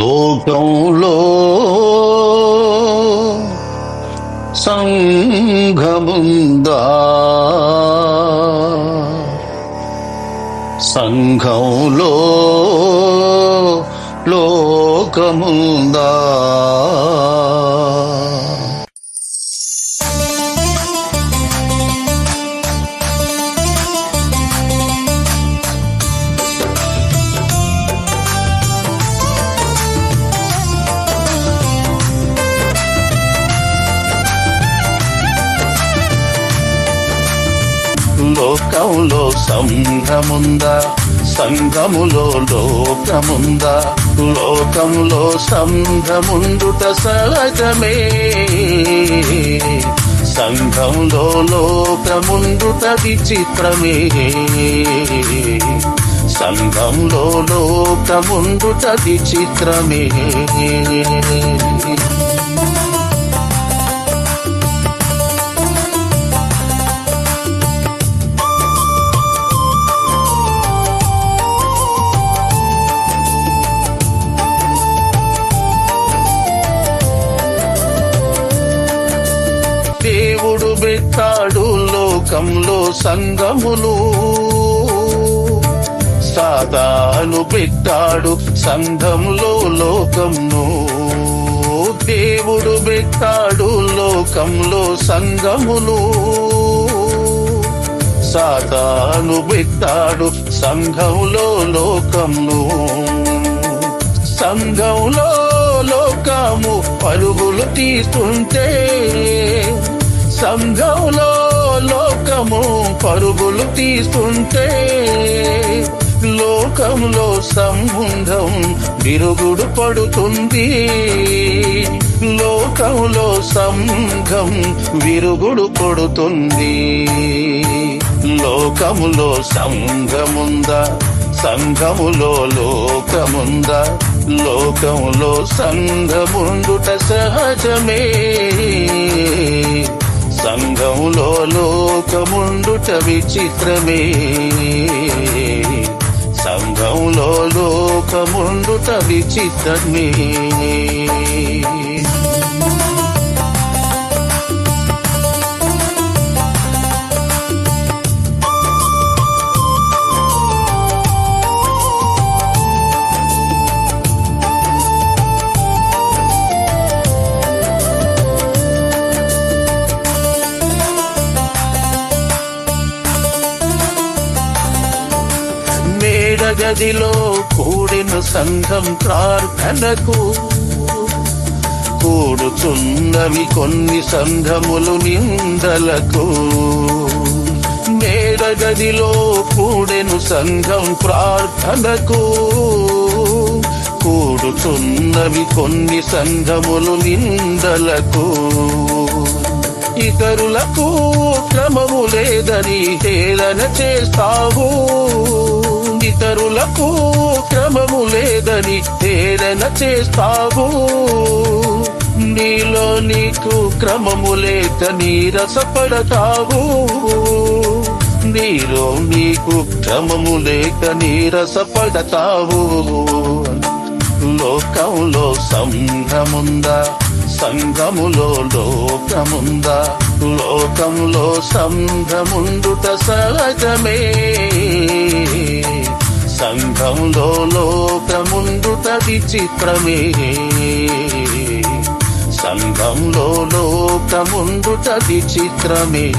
లోకంలో సంఘముందా? సంఘంలో లోకముందా? లోకంలో సంఘముందా? సంఘములో లోకముందా? లోకంలో సంఘముందుట సహజమే. సంఘంలో లోకముందుట విచిత్రమే. సంఘంలో లోకముందుట విచిత్రమే. దేవుడు పెట్టాడు లోకంలో సంగములు సాతాను పెట్టాడు సంఘంలో లోకంను. దేవుడు పెట్టాడు లోకంలో సంగములు సాతాను పెట్టాడు సంఘంలో లోకంను సంఘంలో లోకము పరుగులు తీస్తుంటే సంఘంలో లోకము పరుగులు తీస్తుంటే లోకంలో సంబంధం విరుగుడు పడుతుంది. లోకంలో సంఘం విరుగుడు పడుతుంది. లోకములో సంఘముందా సంఘములో లోకముందా? లోకములో సంఘముండుట సహజమే. సంఘంలో లోకముండుట విచిత్రమే. సంఘంలో లోకముండుట విచిత్రమే. గదిలో కూడిన సంఘం ప్రార్థనకు కూడుచున్నవి కొన్ని సంఘములు నిందలకు. మేడగదిలో కూడెను సంఘం ప్రార్థనకు కూడుచున్నవి కొన్ని సంఘములు నిందలకు. ఇతరులకు క్రమము లేదని హేళన చేస్తావు. ఇతరులకు క్రమము లేదని హేళన చేస్తావు. నీలో నీకు క్రమము లేదని రసపడతావు. నీలో నీకు క్రమము లేకని రసపడతావు. లోకంలో సంఘముందా? సంఘములో లోకముందా? లోకంలో సంఘముందుట సహజమే. సంఘంలో లోకముందుట చిత్రమే. సంఘంలో లోకముందుట చిత్రమే.